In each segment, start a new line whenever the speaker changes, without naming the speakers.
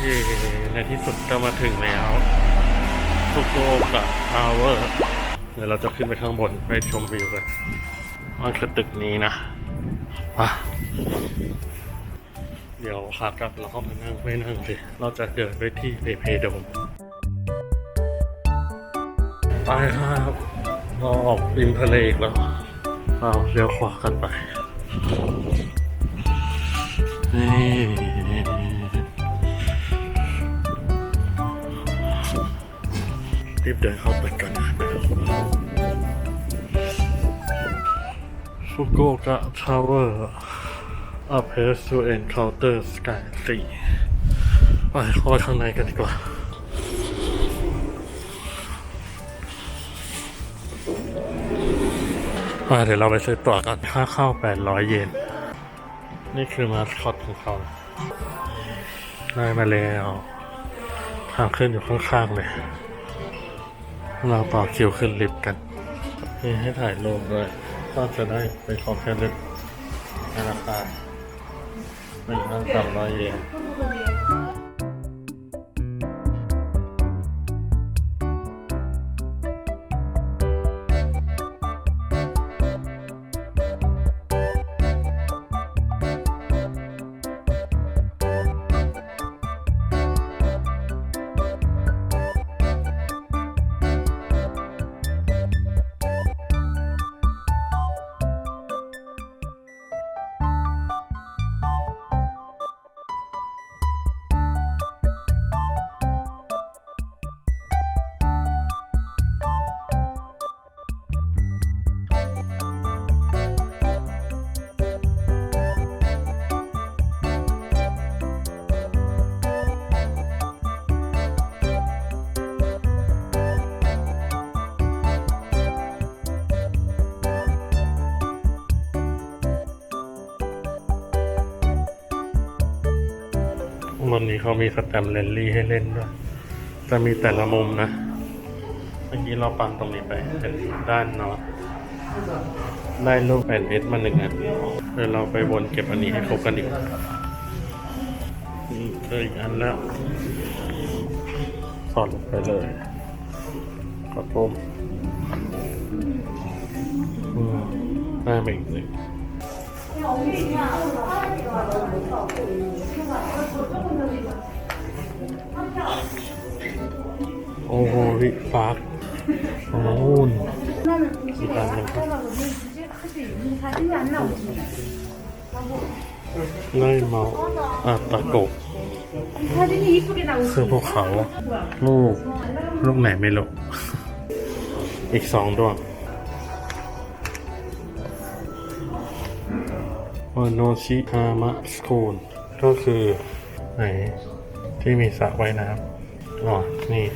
เย้ในที่สุดก็มาถึงแล้วฟุกุโอกะทาวเวอร์เดี๋ยวเราจะขึ้นไปข้างบนไปชมวิวกันมันคือตึกนี้นะอะเดี๋ยวขากลับเราเข้ามานั่งไม่นั่งสิเราจะเดินไปที่เปเพโดมไปครับเราออกริมทะเลอีกแล้วเราเลี้ยวขวากันไปนี่ รีบเดินเข้าไปกันนะฟุกุโอกะทาวเวอร์ a place to encounter sky sea ไปเข้าข้างในกันดีกว่าอ่าเดี๋ยวเราไปซื้อตั๋วกันค่าเข้า 800 เยน นี่คือมาสคอตของเขาได้มาแล้ว ทางขึ้นอยู่ข้างๆเลย เราต่อคิวขึ้นลิฟต์กันให้ถ่ายรูปด้วย ก็จะได้ไปขอแค่ลิฟต์ราคาหนึ่งพันสามร้อยเยน วันนี้เขามีสแตมป์แรลลี่ให้เล่นด้วย จะมีแต่ละมุมนะ เมื่อกี้เราปังตรงนี้ไปเป็นด้านนอตได้รูปแผ่นเอสมาหนึ่งอันเดี๋ยวเราไปวนเก็บอันนี้ให้ครบกันอีกนี่เจออีกอันแล้ว สอดลงไปเลยกดปุ่มอืมได้ไปอีกหนึ่ง โอ้โหพี่ฟักโอ้โหมีการยังครับไเมาอาตาโกะ
เสื้อ
พวกเขา ลูก ลูกไหนไม่รู้อีกสองดวง โนชิฮามะสคูลก็คือไหนที่มีสระว่ายน้ำอ๋อ นี่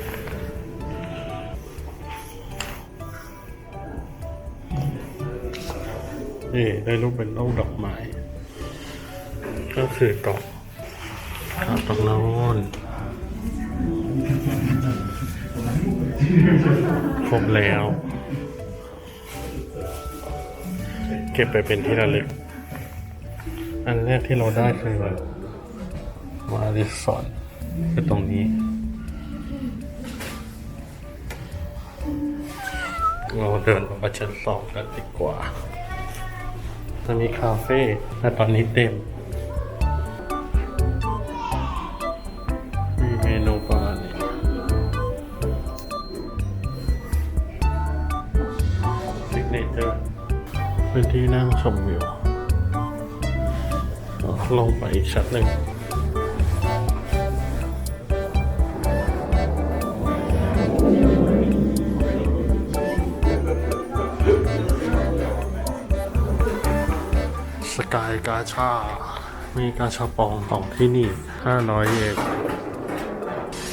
นี่ ได้รูปเป็นรูปดอกไม้ ก็คือเกาะเกาะตรงโน้นครบแล้ว เก็บไปเป็นที่ระลึก อันแรกที่เราได้คือวาริสอนคือตรงนี้เราเดินออกมาชั้นสองกันดีกว่า จะมีคาเฟ่แต่ตอนนี้เต็ม มีเมนูประมาณนี้ซิกเนเจอร์เป็นที่นั่งชมวิว ลงไปอีกชั้นหนึ่งสกายกาชา มีกาชาปองของที่นี่ 500 เยน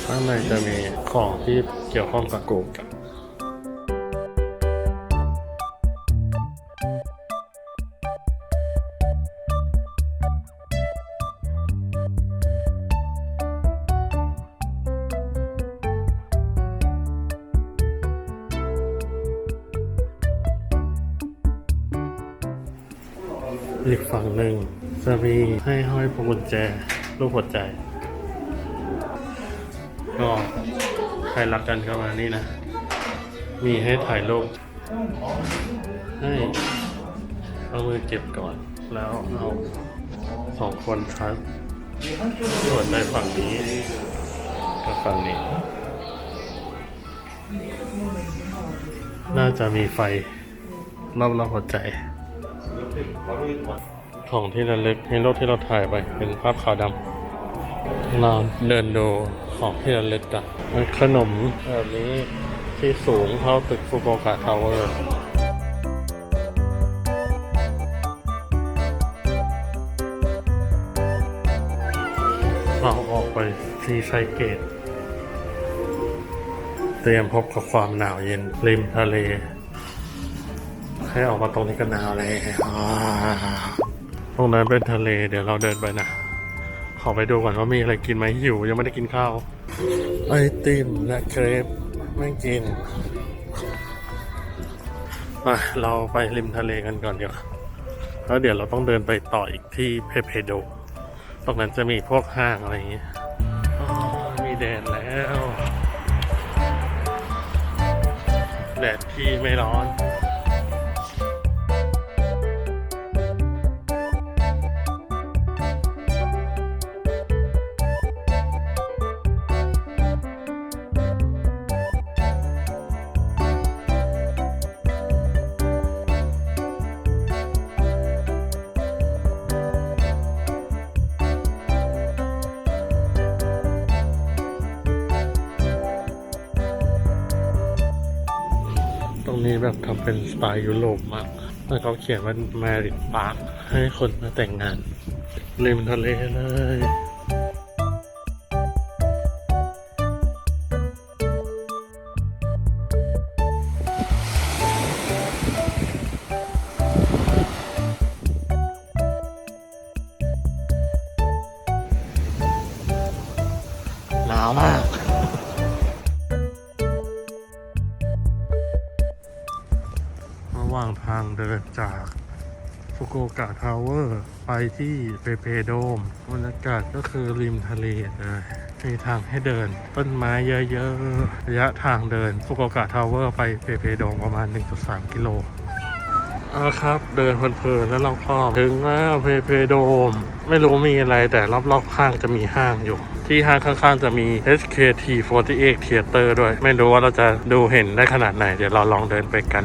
ข้างในจะมีของที่เกี่ยวข้องกับโกกับ อีกฝั่งหนึ่งจะมีให้ห้อยพวงกุญแจรูปหัวใจ ก็ใครรักกันก็มานี่นะ มีให้ถ่ายรูปให้เอามือเก็บก่อน แล้วเอาสองคนครับส่วนในฝั่งนี้กับฝั่งนี้ น่าจะมีไฟรอบๆหัวใจ ของที่ระลึกในรถที่เราถ่ายไปเป็นภาพขาวดำเราเดินดูของที่ระลึกกันมันขนมแบบนี้ที่สูงเท่าตึกฟุกุโอกะทาวเวอร์เราออกไปซีไซเกต เตรียมพบกับความหนาวเย็นริมทะเล ให้ออกมาตรงนี้ก็หนาวเลยตรงนั้นเป็นทะเลเดี๋ยวเราเดินไปนะ ขอไปดูก่อนว่ามีอะไรกินไหมหิวยังไม่ได้กินข้าว ไอติมและเครปไม่กินมาเราไปริมทะเลกันก่อนเดี๋ยวาแล้วเดี๋ยวเราต้องเดินไปต่ออีกที่เพเพโด ตรงนั้นจะมีพวกห้างอะไรอย่างเงี้ยมีแดดแล้ว แดดที่ไม่ร้อน รงนี้แบบทำเป็นสไตล์ยุโรปมาก แล้วเขาเขียนว่า Married Park ให้คนมาแต่งงานริมทะเลเลยหนาวมาก เดินจากฟุกุโอกะทาวเวอร์ไปที่เปเปโดมบรรยากาศก็คือริมทะเลเลยมีทางให้เดิน ต้นไม้เยอะๆ ระยะทางเดินฟุกุโอกะทาวเวอร์ไปเปเปโดมประมาณ 1.3 กิโลเอาครับ เดินเพลินๆแล้วเราก็ถึงแล้วเปเปโดม ไม่รู้มีอะไรแต่รอบๆข้างจะมีห้างอยู่ ที่ห้างข้างๆจะมี SKT48 Theater ด้วย ไม่รู้ว่าเราจะดูเห็นได้ขนาดไหน เดี๋ยวเราลองเดินไปกัน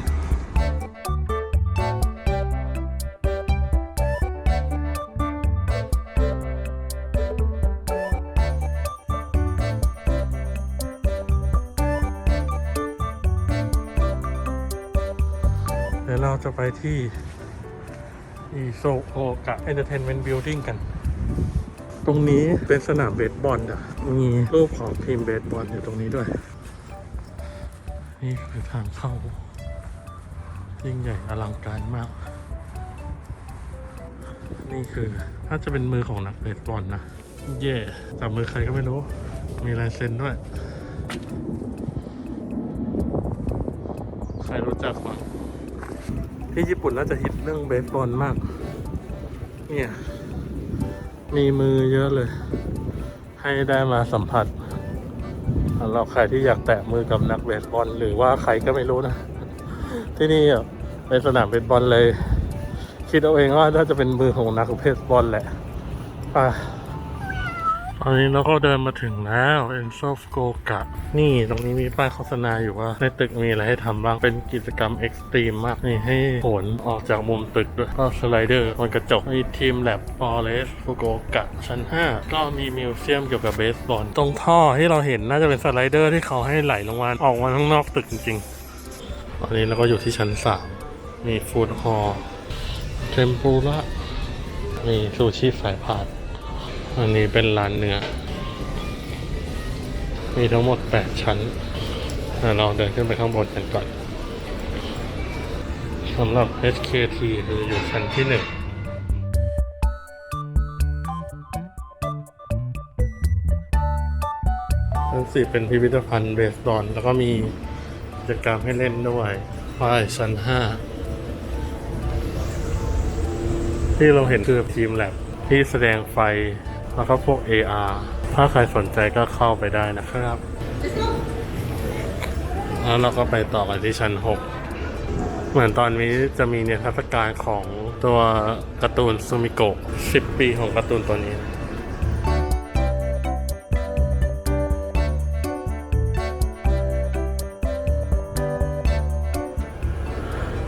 จะไปที่อีโซโอกะเอนเตอร์เทนเมนต์บิลดิ้งกัน ตรงนี้เป็นสนามเบสบอลอะมีรูปของทีมเบสบอลอยู่ตรงนี้ด้วย นี่คือทางเข้า ยิ่งใหญ่อลังการมาก นี่คือน่าจะเป็นมือของนักเบสบอลนะ เย่จับมือใครก็ไม่รู้ มีลายเซ็นด้วย ใครรู้จักบ้าง ที่ญี่ปุ่นน่าจะฮิตเรื่องเบสบอลมาก เนี่ย มีมือเยอะเลย ให้ได้มาสัมผัสสำหรับใครที่อยากแตะมือกับนักเบสบอล หรือว่าใครก็ไม่รู้นะ ที่นี่อะเป็นสนามเบสบอลเลย คิดเอาเองว่าน่าจะเป็นมือของนักเบสบอลแหละ อะ ตอนนี้เราก็เดินมาถึงแล้วเอ็นโซฟโกกะนี่ตรงนี้มีป้ายโฆษณาอยู่ว่า ในตึกมีอะไรให้ทำบ้างเป็นกิจกรรมเอ็กซ์ตรีมมาก นี่ให้โหนออกจากมุมตึกด้วย ก็สไลเดอร์บนกระจกมีทีมแลบฟอเรสฟุโกกะชั้น 5 ก็มีมิวเซียมเกี่ยวกับเบสบอล ตรงท่อที่เราเห็นน่าจะเป็นสไลเดอร์ที่เขาให้ไหลลงมาออกมาข้างนอกตึกจริงๆตอนนี้เราก็อยู่ที่ชั้น 3 มีฟู้ดฮอลล์เทมปุระมีซูชิสายพาน อันนี้เป็นร้านเนื้อ มีทั้งหมด 8 ชั้น เราเดินขึ้นไปข้างบนกันก่อนสำหรับ HKT คืออยู่ชั้นที่1ชั้นสี่เป็นพิพิธภัณฑ์เบสบอลแล้วก็มีกิจกรรมให้เล่นด้วยป้ายชั้น5ที่เราเห็นคือทีมแลบที่แสดงไฟ แล้วก็พวก AR ถ้าใครสนใจก็เข้าไปได้นะครับ แล้วเราก็ไปต่อกันที่ชั้น 6 เหมือนตอนนี้จะมีเนิทรรศการของตัวการ์ตูนซูมิโกะ10 ปีของการ์ตูนตัวนี้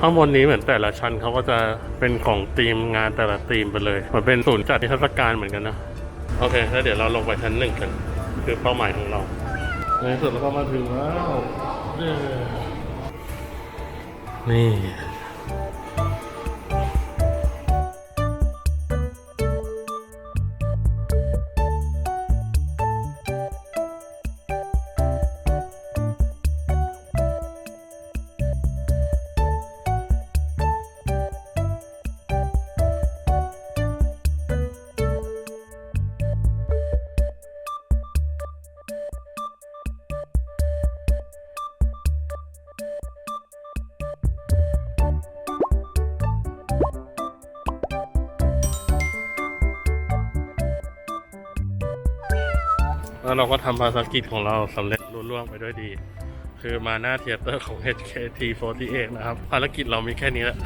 ข้างบนนี้เหมือนแต่ละชั้นเขาก็จะเป็นของธีมงานแต่ละธีมไปเลยเหมือนเป็นศูนย์จัดนิทรรศการเหมือนกันนะ โอเค แล้วเดี๋ยวเราลงไปชั้นหนึ่งกัน คือเป้าหมายของเราในที่สุดเราก็มาถึงแล้วเย้นี่ แล้วเราก็ทำภารกิจของเราสำเร็จรุ่ล่วงไปด้วยดี คือมาหน้าเทเตอร์ของ HKT48 นะครับ ภารกิจเรามีแค่นี้แหละ